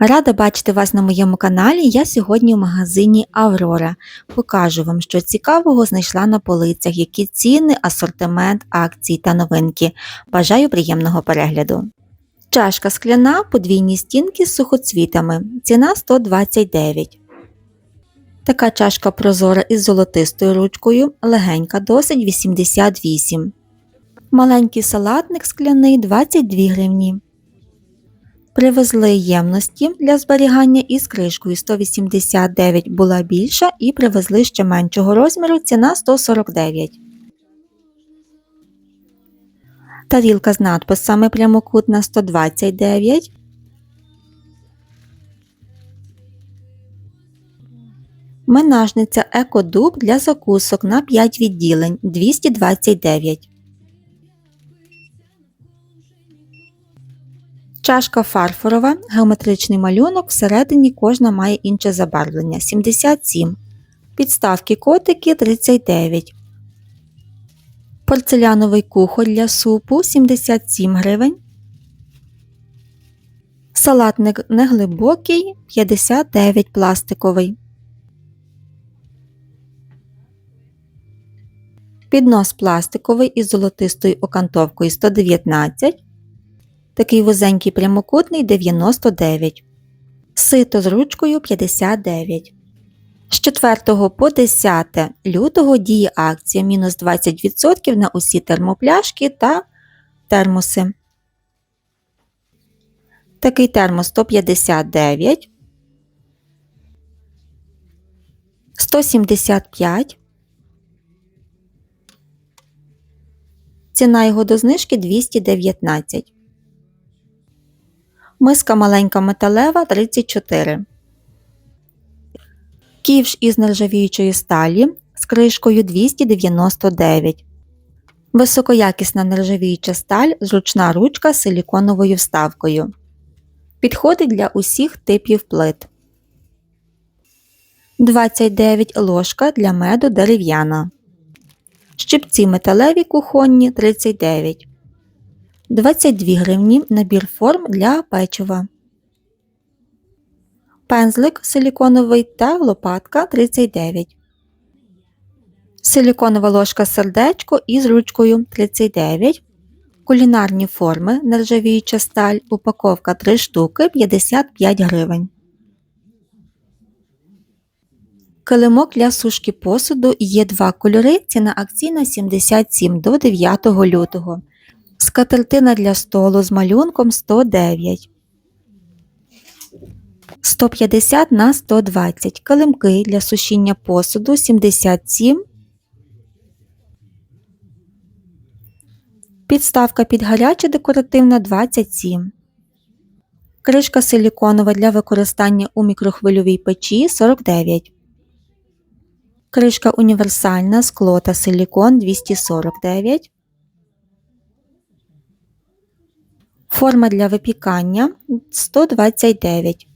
Рада бачити вас на моєму каналі. Я сьогодні в магазині Аврора. Покажу вам, що цікавого знайшла на полицях, які ціни, асортимент, акції та новинки. Бажаю приємного перегляду. Чашка скляна, подвійні стінки з сухоцвітами. Ціна 129. Така чашка прозора із золотистою ручкою, легенька, досить 88. Маленький салатник скляний 22 гривні. Привезли ємності для зберігання із кришкою 189 була більша і привезли ще меншого розміру, ціна 149. Тарілка з надписами прямокутна 129. Менажниця екодуб для закусок на 5 відділень 229. Чашка фарфорова, геометричний малюнок, всередині кожна має інше забарвлення 77. Підставки котики 39. Порцеляновий кухоль для супу 77 гривень. Салатник неглибокий 59 пластиковий. Піднос пластиковий із золотистою окантовкою 119. Такий вузенький прямокутний 99. Сито з ручкою 59. З 4 по 10 лютого діє акція мінус 20% на усі термопляшки та термоси. Такий термос 159. 175. Ціна його до знижки 219. Миска маленька металева 34. Ківш із нержавіючої сталі з кришкою 299. Високоякісна нержавіюча сталь, зручна ручка з силіконовою вставкою. Підходить для усіх типів плит. 29 ложка для меду дерев'яна. Щипці металеві кухонні 39. 22 гривні набір форм для печива. Пензлик силіконовий та лопатка 39. Силіконова ложка сердечко із ручкою 39. Кулінарні форми нержавіюча сталь. Упаковка 3 штуки 55 гривень. Килимок для сушки посуду є два кольори. Ціна акційна 77 до 9 лютого. Скатертина для столу з малюнком 109. 150 на 120. Килимки для сушіння посуду 77. Підставка під гаряче декоративна 27. Кришка силіконова для використання у мікрохвильовій печі 49. Кришка універсальна скло та силікон 249. Форма для випікання 129.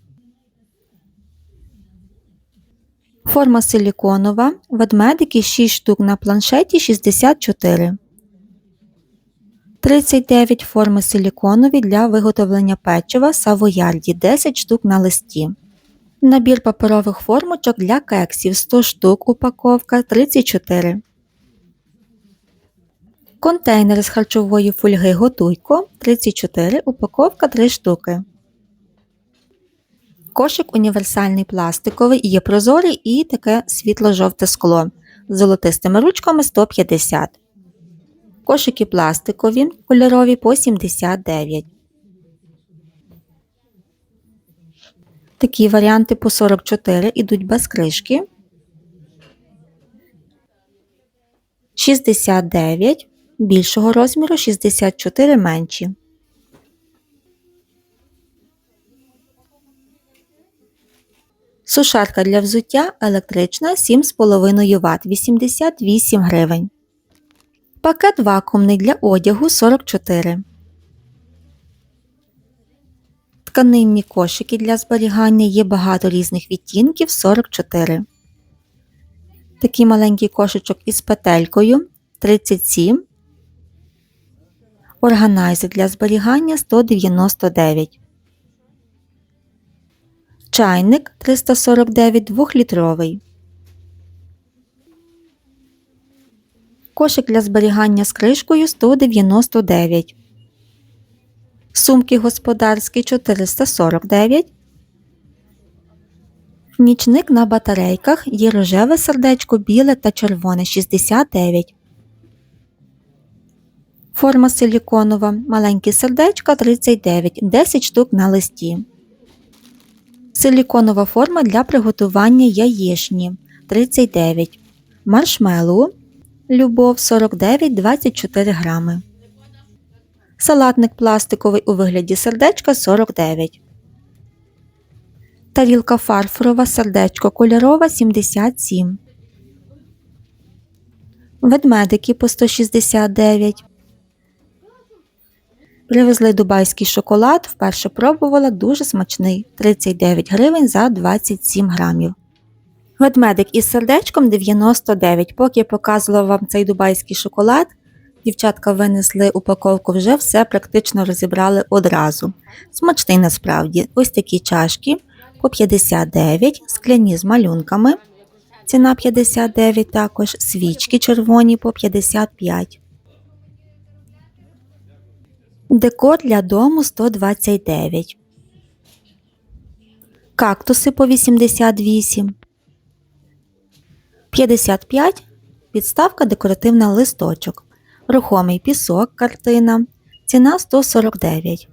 Форма силіконова. Ведмедики 6 штук на планшеті 64. 39 форми силіконові для виготовлення печива савоярді 10 штук на листі. Набір паперових формочок для кексів 100 штук упаковка 34. Контейнер з харчової фольги Готуйко 34, упаковка 3 штуки. Кошик універсальний пластиковий, є прозорий і таке світло-жовте скло з золотистими ручками 150. Кошики пластикові, кольорові по 79. Такі варіанти по 44 ідуть без кришки. 69 більшого розміру 64 менші. Сушарка для взуття електрична 7,5 Вт 88 гривень. Пакет вакуумний для одягу 44. Тканинні кошики для зберігання є багато різних відтінків 44. Такий маленький кошечок із петелькою 37. Органайзер для зберігання 199. Чайник 349 2-літровий. Кошик для зберігання з кришкою 199. Сумки господарські 449. Нічник на батарейках є рожеве сердечко, біле та червоне 69. Форма силіконова. Маленькі сердечка 39, 10 штук на листі. Силіконова форма для приготування яєчні 39. Маршмеллоу. Любов 49 24 грами. Салатник пластиковий у вигляді сердечка 49. Тарілка фарфорова сердечко кольорова 77. Ведмедики по 169. Привезли дубайський шоколад. Вперше пробувала дуже смачний 39 гривень за 27 грамів. Ведмедик із сердечком 99. Поки я показувала вам цей дубайський шоколад, дівчатка винесли упаковку, вже все практично розібрали одразу. Смачний насправді. Ось такі чашки по 59, скляні з малюнками. Ціна 59 також, свічки червоні по 55. Декор для дому 129. Кактуси по 88. 55. Підставка декоративна листочок. Рухомий пісок картина. Ціна 149.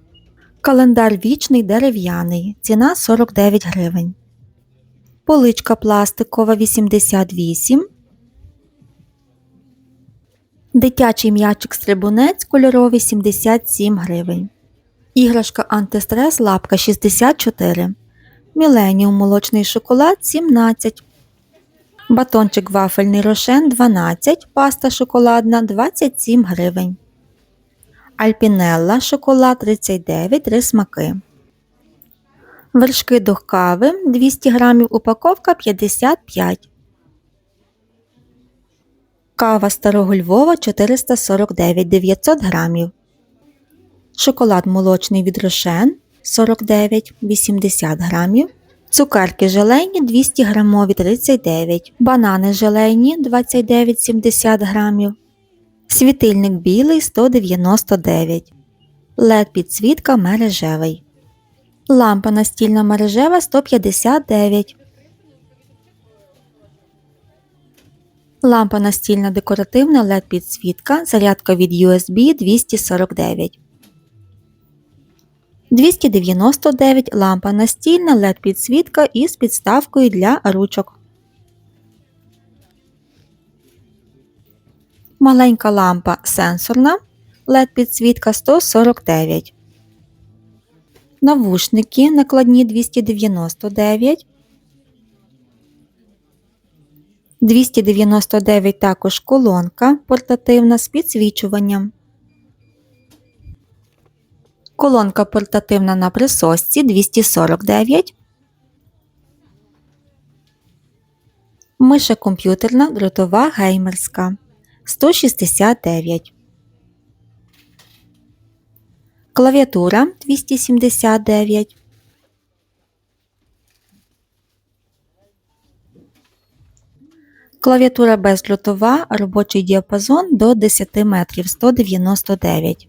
Календар вічний дерев'яний. Ціна 49 гривень. Поличка пластикова 88. Дитячий м'ячик стрибунець кольоровий 77 гривень. Іграшка антистрес лапка 64. Міленіум молочний шоколад 17. Батончик вафельний рошен 12. Паста шоколадна 27 гривень. Альпінелла шоколад 39 3 смаки. Вершки до кави 200 грамів упаковка 55. Кава старого Львова 449 900 грамів. Шоколад молочний від Рошен 49 80 грамів. Цукерки желейні 200 грамові 39. Банани желейні 29 70 грамів. Світильник білий 199. LED підсвітка мережевий. Лампа настільна мережева 159. Лампа настільна декоративна LED підсвітка. Зарядка від USB 249. 299 лампа настільна LED підсвітка із підставкою для ручок. Маленька лампа сенсорна LED підсвітка 149. Навушники накладні 299. 299 також колонка портативна з підсвічуванням. Колонка портативна на присосці 249. Миша комп'ютерна дротова геймерська 169. Клавіатура 279. Клавіатура бездротова, робочий діапазон до 10 метрів 199.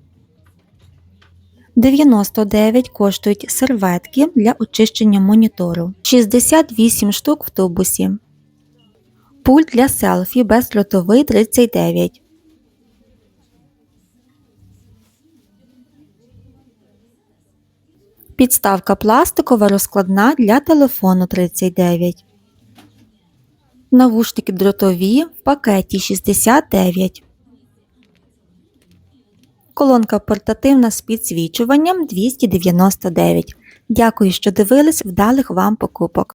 99 коштують серветки для очищення монітору. 68 штук в тубусі. Пульт для селфі бездротовий 39. Підставка пластикова розкладна для телефону 39. Навушники дротові в пакеті 69. Колонка портативна з підсвічуванням 299. Дякую, що дивились вдалих вам покупок.